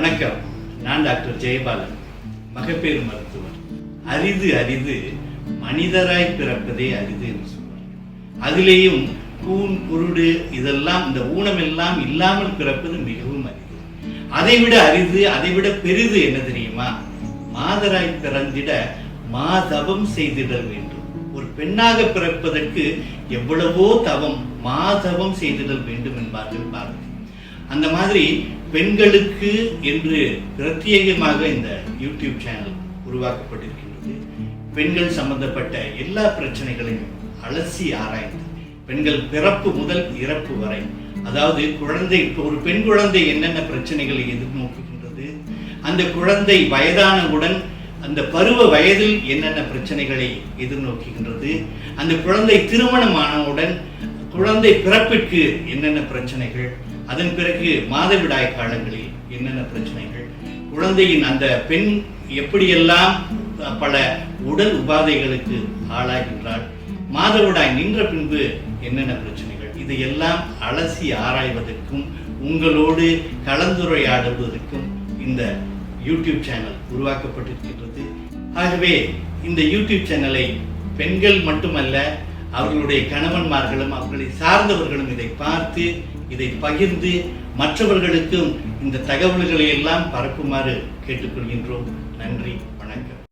வணக்கம். நான் டாக்டர் ஜெயபாலன் மகப்பேறு மருத்துவர். அரிது அரிது மனிதராய் பிறப்பதே அரிது என்று சொல்வார். அதிலேயும் கூன் குருடு இதெல்லாம் இந்த ஊனம் எல்லாம் இல்லாமல் பிறப்பது மிகவும் அரிது. அதைவிட அரிது அதைவிட பெரிது என்ன தெரியுமா? மாதராய் பிறந்திட மாதவம் செய்திட வேண்டும். ஒரு பெண்ணாக பிறப்பதற்கு எவ்வளவோ தவம் மாதவம் செய்திடல் வேண்டும் என்பார்கள் பாரதி அந்த மாதிரி பெண்களுக்கு என்று பிரத்யேகமாக இந்த யூடியூப் சேனல் உருவாக்கப்பட்டிருக்கின்றது. பெண்கள் சம்பந்தப்பட்ட எல்லா பிரச்சனைகளையும் அலசி ஆராய்ந்து பெண்கள் பிறப்பு முதல் இறப்பு வரை அதாவது குழந்தை இப்போ ஒரு பெண் குழந்தை என்னென்ன பிரச்சனைகளை எதிர்நோக்குகின்றது அந்த குழந்தை வயதானவுடன் அந்த பருவ வயதில் என்னென்ன பிரச்சனைகளை எதிர்நோக்குகின்றது அந்த குழந்தை திருமணமானவுடன் குழந்தை பிறப்பிற்கு என்னென்ன பிரச்சனைகள் அதன் பிறகு மாதவிடாய் காலங்களில் என்னென்ன பிரச்சனைகள்? குழந்தையின் அந்த பெண் எப்படியெல்லாம் பல உடல் உபாதைகளுக்கு ஆளாகின்றாள்? மாதவிடாய் நின்ற பின்பு என்னென்ன பிரச்சனைகள்? இதையெல்லாம் அலசி ஆராய்வதற்கும் உங்களோடு கலந்துரையாடுவதற்கும் இந்த யூடியூப் சேனல் உருவாக்கப்பட்டிருக்கின்றது. ஆகவே இந்த யூடியூப் சேனலை பெண்கள் மட்டுமல்ல அவர்களுடைய கணவன்மார்களும் அவர்களை சார்ந்தவர்களும் இதை பார்த்து இதை பகிர்ந்து மற்றவர்களுக்கும் இந்த தகவல்களை எல்லாம் பரப்புமாறு கேட்டுக்கொள்கின்றோம். நன்றி வணக்கம்.